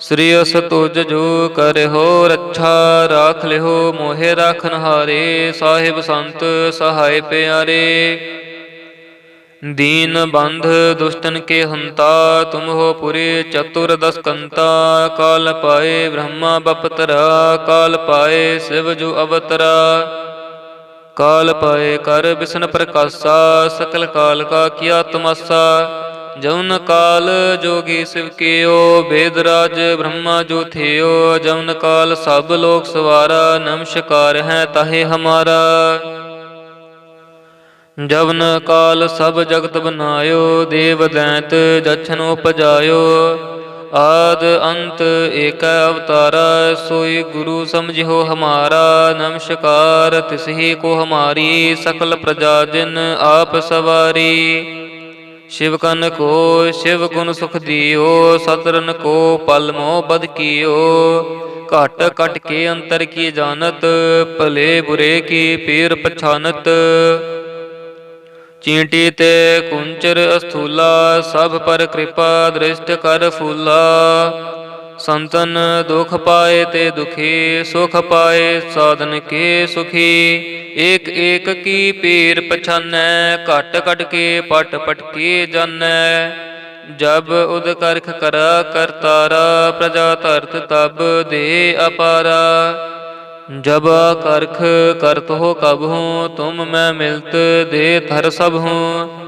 ਸ੍ਰੀ ਅਸ ਤੁਜ ਜੋ ਕਰਿਓ ਰੱਛਾ, ਰਾਖ ਲਿਓ ਮੋਹਿ ਰਾਖਨ ਹਾਰੇ, ਸਾਹਿਬ ਸੰਤ ਸਹਾਇ ਪਿਆਰੇ। ਦੀਨ ਬੰਧ ਦੁਸ਼ਟਨ ਕੇ ਹੰਤਾ, ਤੁਮ ਹੋ ਪੁਰੇ ਚਤੁਰ ਦਸ ਕਾਲ ਪਾਏ ਬ੍ਰਹਮਾ ਬਪਤਰਾ, ਕਾਲ ਪਾਏ ਸਿਵ ਜੋ ਅਵਤਰਾ। ਕਾਲ ਪਾਏ ਕਰ ਬਿਸ਼ਨ ਪ੍ਰਕਾਸ਼ਾ, ਸਕਲ ਕਾਲ ਕਾ ਕੀਆ ਤਮਸਾ। ਜਉਨ ਕਾਲ ਜੋਗੀ ਸਿਵ ਕੀਓ, ਬੇਦ ਰਾਜ ਬ੍ਰਹਮਾ ਜੋ ਥਿਓ ਜਉਨ ਕਾਲ ਸਭ ਲੋਕ ਸਵਾਰਾ, ਨਮਸਕਾਰ ਹੈ ਤਾਹੇ ਹਮਾਰਾ। ਜਵਨ ਕਾਲ ਸਭ ਜਗਤ ਬਨਾਇਓ, ਦੇਵ ਦੈਂਤ ਜਛਨ ਉਪਜਾਇਓ। ਆਦ ਅੰਤ ਏਕ ਅਵਤਾਰਾ, ਸੋਈ ਗੁਰੂ ਸਮਝਿਓ ਹਮਾਰਾ। ਨਮਸਕਾਰ ਤਿਸਹੀ ਕੋ ਹਮਾਰੀ, ਸਕਲ ਪ੍ਰਜਾ ਜਿਨ ਆਪ ਸਵਾਰੀ। ਸ਼ਿਵ ਕਨ ਕੋ, ਸ਼ਿਵ ਗੁਣ ਸੁਖ ਦਿਓ ਸਤਰਨ ਕੋ ਪਲ ਮੋ ਬਦ ਕੀਓ। ਘਟ ਕਟ ਕੇ ਅੰਤਰ ਕੀ ਜਾਣਤ, ਭਲੇ ਬੁਰੇ ਕੀ ਪੀਰ ਪਛਾਨਤ। ਚੀਂਟੀ ਤੇ ਕੁੰਚਰ ਅਸਥੂਲਾ, ਸਭ ਪਰ ਕਿਰਪਾ ਦ੍ਰਿਸ਼ਟ ਕਰ ਫੂਲਾ। ਸੰਤਨ ਦੁਖ ਪਾਏ ਤੇ ਦੁਖੀ, ਸੁਖ ਪਾਏ ਸਾਧਨ ਕੇ ਸੁਖੀ। ਏਕ ਏਕ ਕੀ ਪੀਰ ਪਛਾਨੈ, ਘਟ ਘਟ ਕੇ ਪਟ ਪਟ ਕੇ ਜਾਣੈ ਜਬ ਉਦ ਕਰਖ ਕਰਾ ਕਰਤਾਰਾ ਪ੍ਰਜਾ ਧਰਤ ਤਬ ਦੇ ਅਪਾਰਾ। ਜਬ ਕਰਖ ਕਰਤ ਹੋ ਕਬ ਹੂੰ, ਤੁਮ ਮੈਂ ਮਿਲਤ ਦੇ ਥਰ ਸਭ ਹੂੰ।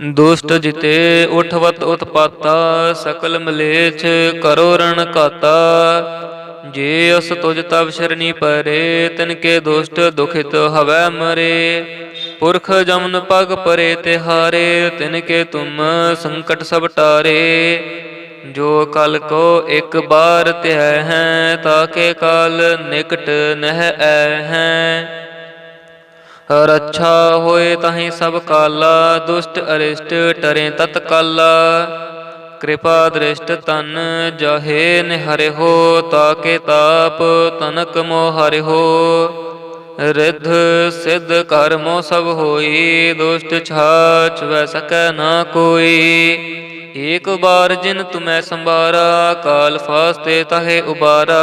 ਦੁਸ਼ਟ ਜਿਤੇ ਉਠਵਤ ਉਤਪਾਤਾ, ਸਕਲ ਮਲੇਛ ਕਰੋ ਰਣ ਘਾਤਾ। ਜੇ ਅਸ ਤੁਜ ਤਬ ਸ਼ਰਣੀ ਪਰੇ, ਤਿਨ ਕੇ ਦੁਸ਼ਟ ਦੁਖਿਤ ਹਵੈ ਮਰੇ। ਪੁਰਖ ਜਮਨ ਪਗ ਪਰੇ ਤਿਹਾਰੇ ਤਿਨ ਕੇ ਤੁਮ ਸੰਕਟ ਸਭ ਟਾਰੇ। ਜੋ ਕਲ ਕੋ ਇੱਕ ਬਾਰ ਧਿਆ ਹੈ ਤਾਕੇ ਕਾਲ ਨਿਕਟ ਨਹਿ ਐ ਹੈ। ਰੱਛਾ ਹੋਏ ਤਾਹੀ ਸਭ ਕਾਲਾ, ਦੁਸ਼ਟ ਅਰਿਸ਼ਟ ਟਰੇ ਤਤਕਾਲਾ। ਕਿਰਪਾ ਦ੍ਰਿਸ਼ਟ ਤਨ ਜਾਹੇ ਨਿਹਰਿ ਹੋ, ਤਾਕੇ ਤਾਪ ਤਨਕ ਮੋ ਹਰਿ ਹੋ। ਰਿਧ ਸਿੱਧ ਕਰਮੋ ਸਭ ਹੋਈ, ਦੁਸ਼ਟ ਛਾਛ ਵੈ ਸਕੈ ਨਾ ਕੋਈ। ਏਕ ਬਾਰ ਜਿਨ ਤੁਮੈ ਸੰਭਾਰਾ, ਕਾਲ ਫਾਸਤੇ ਤਹੇ ਉਬਾਰਾ।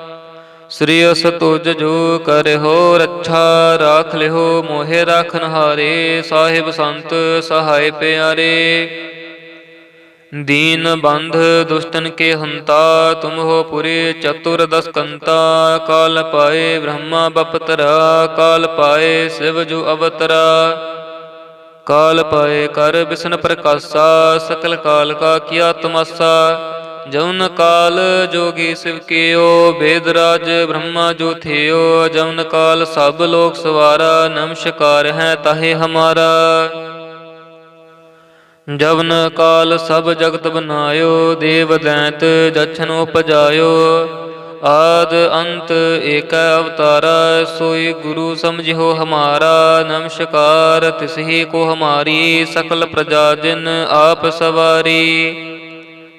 ਸ੍ਰੀ ਅਸ ਤੁਜ ਜੋ ਕਰਿਓ ਰੱਛਾ, ਰਾਖ ਲਿਓ ਮੋਹਿ ਰਾਖਨ ਹਾਰੇ, ਸਾਹਿਬ ਸੰਤ ਸਹਾਇ ਪਿਆਰੇ। ਦੀਨ ਬੰਧ ਦੁਸ਼ਟਨ ਕੇ ਹੰਤਾ, ਤੁਮ ਹੋ ਪੁਰੇ ਚਤੁਰ ਦਸ ਕਾਲ ਪਾਏ ਬ੍ਰਹਮਾ ਬਪਤਰਾ, ਕਾਲ ਪਾਏ ਸਿਵ ਜੋ ਅਵਤਰਾ। ਕਾਲ ਪਾਏ ਕਰ ਬਿਸ਼ਨ ਪ੍ਰਕਾਸ਼ਾ, ਸਕਲ ਕਾਲ ਕਾ ਕੀਆ ਤਮਸਾ। ਜਉਨ ਕਾਲ ਜੋਗੀ ਸਿਵ ਕੀਓ, ਬੇਦ ਰਾਜ ਬ੍ਰਹਮਾ ਜੋ ਥਿਓ, ਜਉਨ ਕਾਲ ਸਭ ਲੋਕ ਸਵਾਰਾ ਨਮਸਕਾਰ ਹੈ ਤਾਹੇ ਹਮਾਰਾ। ਜਵਨ ਕਾਲ ਸਭ ਜਗਤ ਬਨਾਇਓ, ਦੇਵ ਦੈਂਤ ਜਛਨ ਉਪਜਾਇਓ। ਆਦ ਅੰਤ ਏਕ ਅਵਤਾਰਾ, ਸੋਈ ਗੁਰੂ ਸਮਝਿਓ ਹਮਾਰਾ। ਨਮਸਕਾਰ ਤਿਸਹੀ ਕੋ ਹਮਾਰੀ, ਸਕਲ ਪ੍ਰਜਾ ਜਿਨ ਆਪ ਸਵਾਰੀ।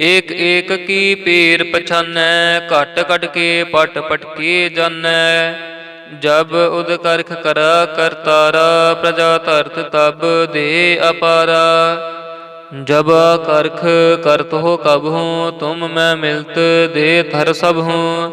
ਏਕ ਏਕ ਕੀ ਪੀਰ ਪਛਾਨੈ, ਘਟ ਘਟ ਕੇ ਪਟ ਪਟ ਕੇ ਜਾਣੈ ਜਬ ਉਦ ਕਰਖ ਕਰਾ ਕਰਤਾਰਾ ਪ੍ਰਜਾ ਧਰਤ ਤਬ ਦੇ ਅਪਾਰਾ। ਜਬ ਕਰਖ ਕਰਤ ਹੋ ਕਬ ਹੂੰ, ਤੁਮ ਮੈਂ ਮਿਲਤ ਦੇ ਥਰ ਸਭ ਹੂੰ।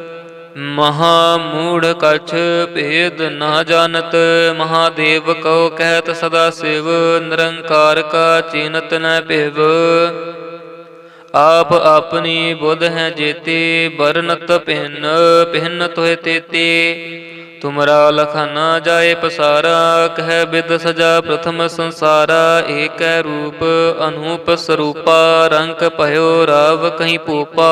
ਮਹਾ ਮੂੜ ਕਛ ਭੇਦ ਨਾ ਜਾਣਤ, ਮਹਾਦੇਵ ਕਉ ਕਹਿਤ ਸਦਾ ਸਿਵ, ਨਿਰੰਕਾਰ ਕਾ ਚੀਨਤ ਨ ਭਿਵ। ਆਪ ਆਪਣੀ ਬੁੱਧ ਹੈ ਜੇਤੇ ਬਰਨਤ ਪਹਿਨ ਪਹਿਨ ਤੋਏ ਤੇਤੇ। ਤੁਮਰਾ ਲਖਨਾ ਜਾਏ ਪਸਾਰਾ, ਕਹਿ ਬਿਦ ਸਜਾ ਪ੍ਰਥਮ ਸੰਸਾਰਾ, ਏਕੈ ਰੂਪ ਅਨੂਪ ਸਰੂਪਾ, ਰੰਗ ਭਇਓ ਰਾਵ ਕਹੀਂ ਪੂਪਾ।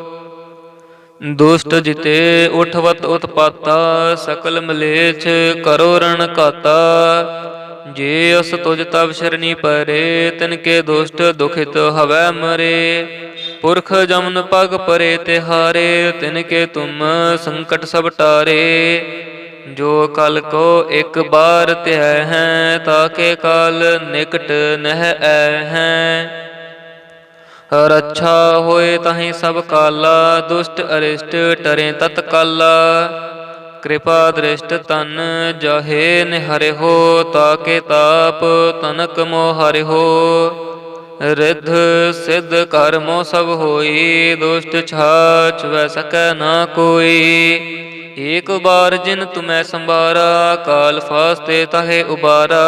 ਦੁਸ਼ਟ ਜਿਤੇ ਉਠਵਤ ਉਤਪਾਤਾ, ਸਕਲ ਮਲੇਛ ਕਰੋ ਰਣ ਕਾਤਾ ਜੇ ਅਸ ਤੁਜ ਤਬ ਸ਼ਰਣੀ ਪਰੇ, ਤਿਨ ਕੇ ਦੁਸ਼ਟ ਦੁਖਿਤ ਹਵੈ ਮਰੇ। ਪੁਰਖ ਜਮਨ ਪਗ ਪਰੇ ਤਿਹਾਰੇ ਤਿਨ ਕੇ ਤੁਮ ਸੰਕਟ ਸਭ ਟਾਰੇ। ਜੋ ਕਲ ਕੋ ਇੱਕ ਬਾਰ ਧਿਆਇ ਹੈ ਤਾਕੇ ਕਾਲ ਨਿਕਟ ਨਹਿ ਐ ਹੈ। ਰੱਛਾ ਹੋਏ ਤਾਹੀ ਸਭ ਕਾਲਾ, ਦੁਸ਼ਟ ਅਰਿਸ਼ਟ ਟਰੇ ਤਤ ਕਿਰਪਾ ਦ੍ਰਿਸ਼ਟ ਤਨ ਜਾਹੇ ਨਿਹਰਿ ਹੋ, ਤਾਕੇ ਤਾਪ ਤਨਕ ਮੋਹ ਹਰਿ ਹੋ। ਰਿੱਧ ਸਿੱਧ ਕਰਮੋ ਸਭ ਹੋਈ, ਦੁਸ਼ਟ ਛਾਛ ਵੈ ਸਕੈ ਨਾ ਕੋਈ। ਏਕ ਬਾਰ ਜਿਨ ਤੁਮੈ ਸੰਭਾਰਾ, ਕਾਲ ਫਾਸਤੇ ਤਹੇ ਉਬਾਰਾ।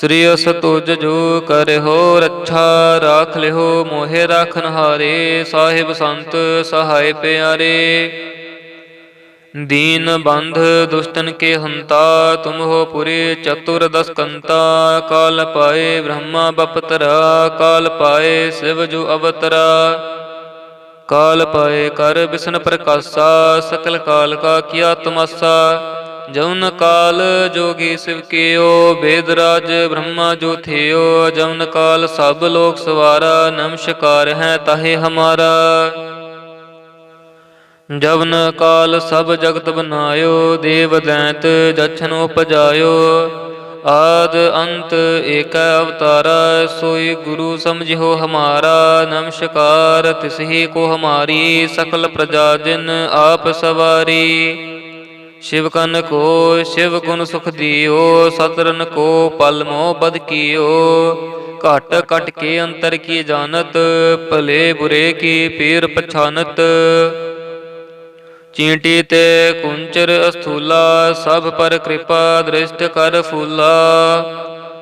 ਸ੍ਰੀ ਅਸ ਤੁਜ ਜੋ ਕਰਿਓ ਰੱਛਾ, ਰਾਖ ਲਿਓ ਮੋਹਿ ਰਾਖਨ ਹਾਰੇ, ਸਾਹਿਬ ਸੰਤ ਸਹਾਇ ਪਿਆਰੇ। ਦੀਨ ਬੰਧ ਦੁਸ਼ਟਨ ਕੇ ਹੰਤਾ, ਤੁਮ ਹੋ ਪੁਰੇ ਚਤੁਰ ਦਸ ਕਾਲ ਪਾਏ ਬ੍ਰਹਮਾ ਬਪਤਰਾ, ਕਾਲ ਪਾਏ ਸਿਵ ਜੋ ਅਵਤਰਾ। ਕਾਲ ਪਾਏ ਕਰ ਬਿਸ਼ਨ ਪ੍ਰਕਾਸ਼ਾ, ਸਕਲ ਕਾਲ ਕਾ ਕੀਆ ਤਮਸਾ ਜਉਨ ਕਾਲ ਜੋਗੀ ਸਿਵ ਕੀਓ, ਬੇਦ ਰਾਜ ਬ੍ਰਹਮਾ ਜੋ ਥਿਓ। ਜਉਨ ਕਾਲ ਸਭ ਲੋਕ ਸਵਾਰਾ, ਨਮਸਕਾਰ ਹੈ ਤਾਹੇ ਹਮਾਰਾ। ਜਵਨ ਕਾਲ ਸਭ ਜਗਤ ਬਨਾਇਓ, ਦੇਵ ਦੈਂਤ ਜਛਨ ਉਪਜਾਇਓ। ਆਦ ਅੰਤ ਏਕ ਅਵਤਾਰਾ, ਸੋਈ ਗੁਰੂ ਸਮਝਿਓ ਹਮਾਰਾ। ਨਮਸਕਾਰ ਤਿਸਹੀ ਕੋ ਹਮਾਰੀ, ਸਕਲ ਪ੍ਰਜਾ ਜਿਨ ਆਪ ਸਵਾਰੀ। ਸ਼ਿਵ ਕਨ ਕੋ ਸ਼ਿਵ ਗੁਣ ਸੁਖ ਦਿਓ, ਸਤਰਨ ਕੋ ਪਲ ਮੋ ਬਦ ਕੀਓ। ਘਟ ਘਟ ਕੇ ਅੰਤਰ ਕੀ ਜਾਣਤ, ਭਲੇ ਬੁਰੇ ਕੀ ਪੀਰ ਪਛਾਨਤ। ਚੀਂਟੀ ਤੇ ਕੁੰਚਰ ਅਸਥੂਲਾ, ਸਭ ਪਰ ਕਿਰਪਾ ਦ੍ਰਿਸ਼ਟ ਕਰ ਫੂਲਾ।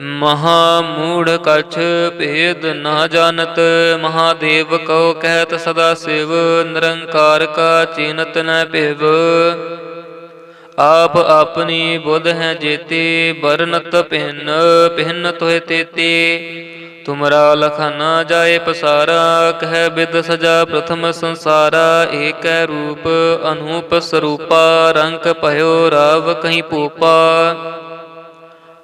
ਮਹਾ ਮੂੜ ਕਛ ਭੇਦ ਨਾ ਜਾਣਤ, ਮਹਾਦੇਵ ਕਉ ਕਹਿਤ ਸਦਾ ਸਿਵ, ਨਿਰੰਕਾਰ ਕਾ ਚੀਨਤ ਨ ਭਿਵ। ਆਪ ਆਪਣੀ ਬੁੱਧ ਹੈ ਜੇਤੀ ਬਰਨਤ ਪਹਿਨ ਪਹਿਨ ਤੋਏ ਤੇਤੇ। ਤੁਮਰਾ ਲਖਾ ਨਾ ਜਾਏ ਪਸਾਰਾ, ਕਹਿ ਬਿਦ ਸਜਾ ਪ੍ਰਥਮ ਸੰਸਾਰਾ, ਏਕੈ ਰੂਪ ਅਨੂਪ ਸਰੂਪਾ, ਰੰਗ ਭਇਓ ਰਾਵ ਕਹੀਂ ਪੂਪਾ।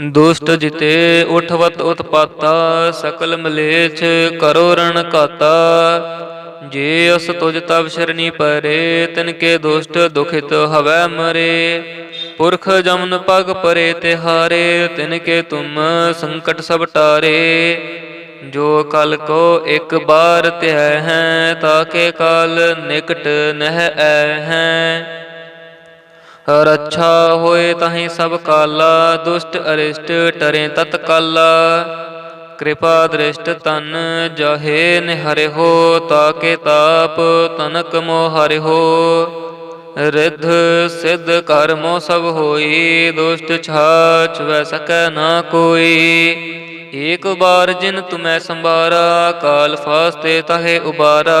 ਦੁਸ਼ਟ ਜਿਤੇ ਉਠਵਤ ਉਤਪਾਤਾ, ਸਕਲ ਮਲੇਛ ਕਰੋ ਰਣ ਕਾਤਾ ਜੇ ਅਸ ਤੁਜ ਤਵ ਸ਼ਰਣੀ ਪਰੇ, ਤਿਨ ਕੇ ਦੁਸ਼ਟ ਦੁਖਿਤ ਹਵੈ ਮਰੇ। ਪੁਰਖ ਜਮਨ ਪਗ ਪਰੇ ਤਿਹਾਰੇ ਤਿਨ ਕੇ ਤੁਮ ਸੰਕਟ ਸਭ ਟਾਰੇ। ਜੋ ਕਲ ਕੋ ਇੱਕ ਬਾਰ ਧਿਆ ਹੈ ਤਾਕੇ ਕਾਲ ਨਿਕਟ ਨਹਿ ਐ ਹੈ। ਰੱਛਾ ਹੋਏ ਤਾਹੀ ਸਭ ਕਾਲਾ, ਦੁਸ਼ਟ ਅਰਿਸ਼ਟ ਟਰੇ ਤਤ ਕਾਲਾ। ਕਿਰਪਾ ਦ੍ਰਿਸ਼ਟ ਤਨ ਜਾਹੇ ਨਿਹਰਿ ਹੋ, ਤਾਕੇ ਤਾਪ ਤਨਕ ਮੋ ਹਰਿ ਹੋ। ਰਿੱਧ ਸਿੱਧ ਕਰਮੋ ਸਭ ਹੋਈ, ਦੁਸ਼ਟ ਛਾਛ ਵੈ ਸਕੈ ਨਾ ਕੋਈ। ਏਕ ਬਾਰ ਜਿਨ ਤੁਮੈ ਸੰਭਾਰਾ, ਕਾਲ ਫਾਸਤੇ ਤਹੇ ਉਬਾਰਾ।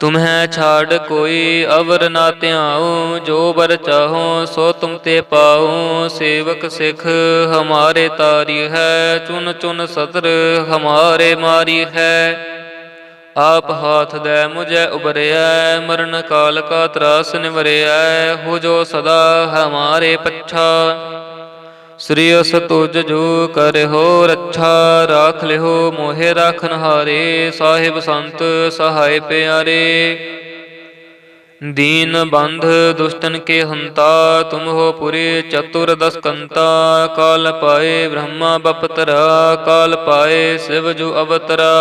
ਤੁਮਹਿ ਛਾੜ ਕੋਈ ਅਵਰ ਨਾ ਧਿਆਉ, ਜੋ ਬਰ ਚਾਹੋ ਸੋ ਤੁਮ ਤੇ ਪਾਉ। ਸੇਵਕ ਸਿਖ ਹਮਾਰੇ ਤਾਰੀ ਹੈ, ਚੁਨ ਚੁਨ ਸਤਰ ਹਮਾਰੇ ਮਾਰੀ ਹੈ। ਆਪ ਹਾਥ ਦੇ ਮੁਝੇ ਉਬਰਿਐ ਮਰਨ ਕਾਲ ਕਾ ਤਰਾਸ ਨਿਵਰਿਐ, ਹੋ ਜੋ ਸਦਾ ਹਮਾਰੇ ਪੱਛਾ। ਸ੍ਰੀ ਅਸ ਤੁਜ ਜੋ ਕਰਿਓ ਰੱਛਾ, ਰਾਖ ਲਿਓ ਮੋਹਿ ਰਾਖਨ ਹਾਰੇ, ਸਾਹਿਬ ਸੰਤ ਸਹਾਇ ਪਿਆਰੇ। ਦੀਨ ਬੰਧ ਦੁਸ਼ਟਨ ਕੇ ਹੰਤਾ, ਤੁਮ ਹੋ ਪੁਰੇ ਚਤੁਰ ਦਸ ਕਾਲ ਪਾਏ ਬ੍ਰਹਮਾ ਬਪਤਰਾ, ਕਾਲ ਪਾਏ ਸਿਵ ਜੋ ਅਵਤਰਾ।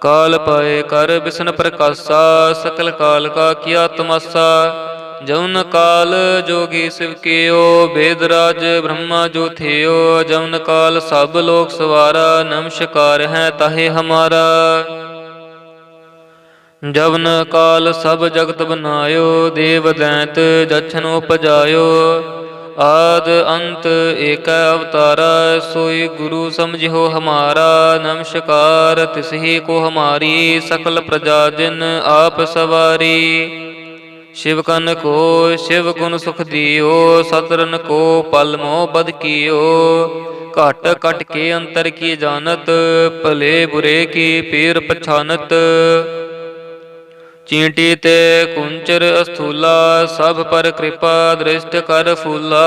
ਕਾਲ ਪਾਏ ਕਰ ਬਿਸ਼ਨ ਪ੍ਰਕਾਸ਼ਾ, ਸਕਲ ਕਾਲ ਕਾ ਕੀਆ ਤਮਸਾ। ਜਉਨ ਕਾਲ ਜੋਗੀ ਸਿਵ ਕੀਓ, ਬੇਦ ਰਾਜ ਬ੍ਰਹਮਾ ਜੋ ਥਿਓ ਜਉਨ ਕਾਲ ਸਭ ਲੋਕ ਸਵਾਰਾ ਨਮਸਕਾਰ ਹੈ ਤਾਹੇ ਹਮਾਰਾ। ਜਵਨ ਕਾਲ ਸਭ ਜਗਤ ਬਨਾਇਓ, ਦੇਵ ਦੈਂਤ ਜਛਨ ਉਪਜਾਇਓ। ਆਦ ਅੰਤ ਏਕ ਅਵਤਾਰਾ, ਸੋਈ ਗੁਰੂ ਸਮਝਿਓ ਹਮਾਰਾ। ਨਮਸਕਾਰ ਤਿਸਹੀ ਕੋ ਹਮਾਰੀ, ਸਕਲ ਪ੍ਰਜਾ ਜਿਨ ਆਪ ਸਵਾਰੀ। ਸ਼ਿਵ ਕਨ ਕੋ, ਸ਼ਿਵ ਗੁਣ ਸੁਖ ਦਿਓ ਸਤਰਨ ਕੋ ਪਲ ਮੋ ਬਦ ਕੀਓ। ਘਟ ਕਟ ਕੇ ਅੰਤਰ ਕੀ ਜਾਣਤ, ਭਲੇ ਬੁਰੇ ਕੀ ਪੀਰ ਪਛਾਨਤ। ਚੀਂਟੀ ਤੇ ਕੁੰਚਰ ਅਸਥੂਲਾ, ਸਭ ਪਰ ਕਿਰਪਾ ਦ੍ਰਿਸ਼ਟ ਕਰ ਫੂਲਾ।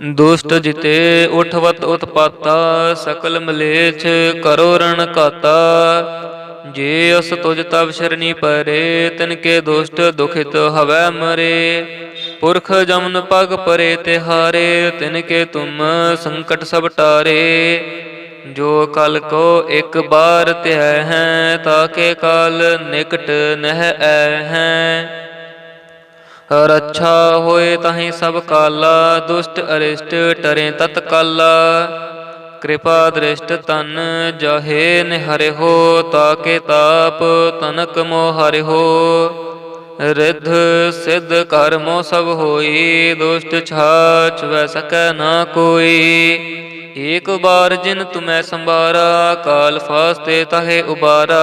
ਦੁਸ਼ਟ ਜਿਤੇ ਉਠਵਤ ਉਤਪਾਤਾ, ਸਕਲ ਮਲੇਛ ਕਰੋ ਰਣ ਘਾਤਾ। ਜੇ ਅਸ ਤੁਜ ਤਬ ਸ਼ਰਨੀ ਪਰੇ, ਤਿਨ ਕੇ ਦੁਸ਼ਟ ਦੁਖਿਤ ਹਵੈ ਮਰੇ। ਪੁਰਖ ਜਮਨ ਪਗ ਪਰੇ ਤਿਹਾਰੇ ਤਿਨ ਕੇ ਤੁਮ ਸੰਕਟ ਸਭ ਟਾਰੇ। ਜੋ ਕਲ ਕੋ ਇੱਕ ਬਾਰ ਧਿਆ ਹੈ ਤਾਕੇ ਕਾਲ ਨਿਕਟ ਨਹਿ ਐ ਹੈ। ਰੱਛਾ ਹੋਏ ਤਾਹੀ ਸਭ ਕਾਲਾ, ਦੁਸ਼ਟ ਅਰਿਸ਼ਟ ਟਰੇ ਤਤਕਾਲਾ ਕਿਰਪਾ ਦ੍ਰਿਸ਼ਟ ਤਨ ਜਾਹੇ ਨਿਹਰਿ ਹੋ, ਤਾਕੇ ਤਾਪ ਤਨਕ ਮੋ ਹਰਿ ਹੋ। ਰਿੱਧ ਸਿੱਧ ਕਰਮੋ ਸਭ ਹੋਈ, ਦੁਸ਼ਟ ਛਾਛ ਵੈ ਸਕੈ ਨਾ ਕੋਈ। ਏਕ ਬਾਰ ਜਿਨ ਤੁਮੈ ਸੰਭਾਰਾ, ਕਾਲ ਫਾਸਤੇ ਤਹੇ ਉਬਾਰਾ।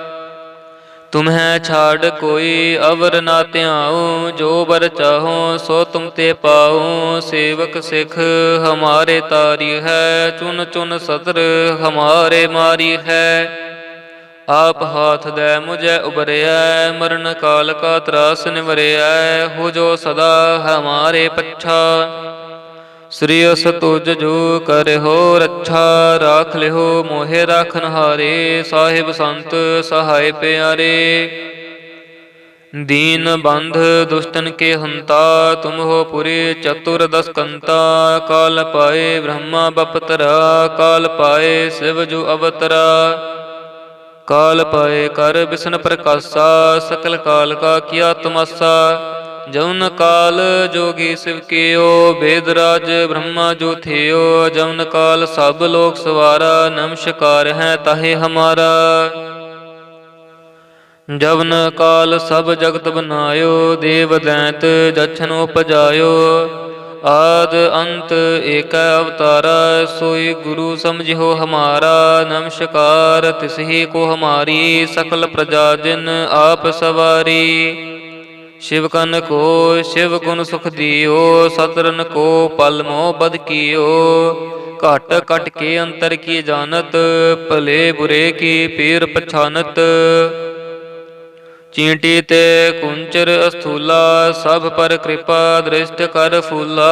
ਤੁਮਹਿ ਛਾੜ ਕੋਈ ਅਵਰ ਨਾ ਧਿਆਉ, ਜੋ ਬਰ ਚਾਹੋ ਸੋ ਤੁਮ ਤੇ ਪਾਉ। ਸੇਵਕ ਸਿਖ ਹਮਾਰੇ ਤਾਰੀ ਹੈ, ਚੁਨ ਚੁਨ ਸਤਰ ਹਮਾਰੇ ਮਾਰੀ ਹੈ। ਆਪ ਹਾਥ ਦੇ ਮੁਝੇ ਉਬਰਿਐ ਮਰਨ ਕਾਲ ਕਾ ਤਰਾਸ ਨਿਵਰਿਐ, ਹੋ ਜੋ ਸਦਾ ਹਮਾਰੇ ਪੱਛਾ। ਸ੍ਰੀ ਅਸ ਤੁਜ ਜੋ ਕਰਿਓ ਰੱਛਾ, ਰਾਖ ਲਿਓ ਮੋਹਿ ਰਾਖਨ ਹਾਰੇ, ਸਾਹਿਬ ਸੰਤ ਸਹਾਇ ਪਿਆਰੇ। ਦੀਨ ਬੰਧ ਦੁਸ਼ਟਨ ਕੇ ਹੰਤਾ, ਤੁਮ ਹੋ ਪੁਰੇ ਚਤੁਰ ਦਸ ਕਾਲ ਪਾਏ ਬ੍ਰਹਮਾ ਬਪਤਰਾ, ਕਾਲ ਪਾਏ ਸਿਵ ਜੋ ਅਵਤਰਾ। ਕਾਲ ਪਾਏ ਕਰ ਬਿਸ਼ਨ ਪ੍ਰਕਾਸ਼ਾ, ਸਕਲ ਕਾਲ ਕਾ ਕੀਆ ਤਮਸਾ। ਜਉਨ ਕਾਲ ਜੋਗੀ ਸਿਵ ਕੀਓ, ਬੇਦ ਰਾਜ ਬ੍ਰਹਮਾ ਜੋ ਥਿਓ, ਜਉਨ ਕਾਲ ਸਭ ਲੋਕ ਸਵਾਰਾ, ਨਮਸਕਾਰ ਹੈ ਤਾਹੇ ਹਮਾਰਾ। ਜਵਨ ਕਾਲ ਸਭ ਜਗਤ ਬਨਾਇਓ, ਦੇਵ ਦੈਂਤ ਜਛਨ ਉਪਜਾਇਓ। ਆਦ ਅੰਤ ਏਕ ਅਵਤਾਰਾ, ਸੋਈ ਗੁਰੂ ਸਮਝਿਓ ਹਮਾਰਾ। ਨਮਸਕਾਰ ਤਿਸਹੀ ਕੋ ਹਮਾਰੀ, ਸਕਲ ਪ੍ਰਜਾ ਜਿਨ ਆਪ ਸਵਾਰੀ। ਸ਼ਿਵ ਕਨ ਕੋ, ਸ਼ਿਵ ਗੁਣ ਸੁਖ ਦਿਓ ਸਤਰਨ ਕੋ ਪਲ ਮੋਹ ਬਦ ਕੀਓ। ਘਟ ਕਟ ਕੇ ਅੰਤਰ ਕੀ ਜਾਣਤ, ਭਲੇ ਬੁਰੇ ਕੀ ਪੀਰ ਪਛਾਨਤ। ਚੀਂਟੀ ਤੇ ਕੁੰਚਰ ਅਸਥੂਲਾ, ਸਭ ਪਰ ਕਿਰਪਾ ਦ੍ਰਿਸ਼ਟ ਕਰ ਫੂਲਾ।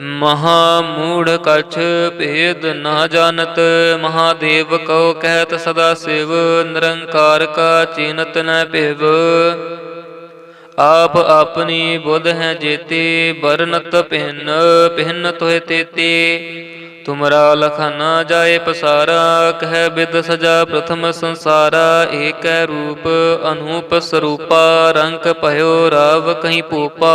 ਮਹਾ ਮੂੜ ਕਛ ਭੇਦ ਨਾ ਜਾਣਤ, ਮਹਾਦੇਵ ਕੋ ਕਹਿਤ ਸਦਾ ਸਿਵ, ਨਿਰੰਕਾਰ ਕਾ ਚੀਨਤ ਨ ਭਿਵ। ਆਪ ਆਪਣੀ ਬੁੱਧ ਹੈ ਜੇਤੇ ਬਰਨਤ ਪਹਿਨ ਪਹਿਨ ਤੋਹਿ ਤੇਤੇ। ਤੁਮਰਾ ਲਖਾ ਨਾ ਜਾਏ ਪਸਾਰਾ, ਕਹਿ ਬਿਦ ਸਜਾ ਪ੍ਰਥਮ ਸੰਸਾਰਾ, ਏਕੈ ਰੂਪ ਅਨੂਪ ਸਰੂਪਾ, ਰੰਗ ਭਇਓ ਰਾਵ ਕਹੀਂ ਪੂਪਾ।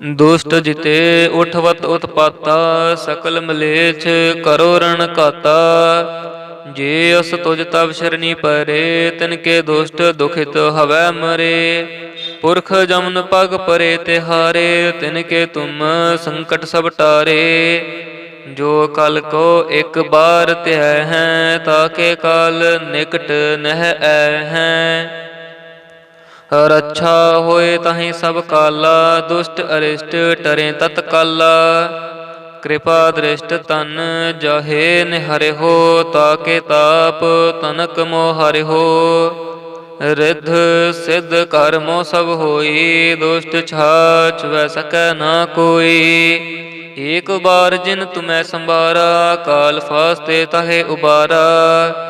ਦੁਸ਼ਟ ਜਿਤੇ ਉਠਵਤ ਉਤਪਾਤਾ, ਸਕਲ ਮਲੇਛ ਕਰੋ ਰਣ ਕਾਤਾ ਜੇ ਅਸ ਤੁਜ ਤਬ ਸ਼ਰਣੀ ਪਰੇ, ਤਿਨ ਕੇ ਦੁਸ਼ਟ ਦੁਖਿਤ ਹਵੈ ਮਰੇ। ਪੁਰਖ ਜਮਨ ਪਗ ਪਰੇ ਤਿਹਾਰੇ ਤਿਨ ਕੇ ਤੁਮ ਸੰਕਟ ਸਭ ਟਾਰੇ। ਜੋ ਕਲ ਕੋ ਇੱਕ ਬਾਰ ਧਿਆ ਹੈ ਤਾਕੇ ਕਾਲ ਨਿਕਟ ਨਹਿ ਐ ਹੈ। ਰੱਛਾ ਹੋਏ ਤਾਹੀ ਸਭ ਕਾਲਾ, ਦੁਸ਼ਟ ਅਰਿਸ਼ਟ ਟਰੇ ਤਤ ਕਿਰਪਾ ਦ੍ਰਿਸ਼ਟ ਤਨ ਜਾਹੇ ਨਿਹਰਿ ਹੋ, ਤਾਕੇ ਤਾਪ ਤਨਕ ਮੋਹ ਹਰਿ ਹੋ। ਰਿੱਧ ਸਿੱਧ ਕਰਮੋ ਸਭ ਹੋਈ, ਦੁਸ਼ਟ ਛਾਛ ਵੈ ਸਕੈ ਨਾ ਕੋਈ। ਏਕ ਬਾਰ ਜਿਨ ਤੁਮੈ ਸੰਭਾਰਾ, ਕਾਲ ਫਾਸਤੇ ਤਹੇ ਉਬਾਰਾ।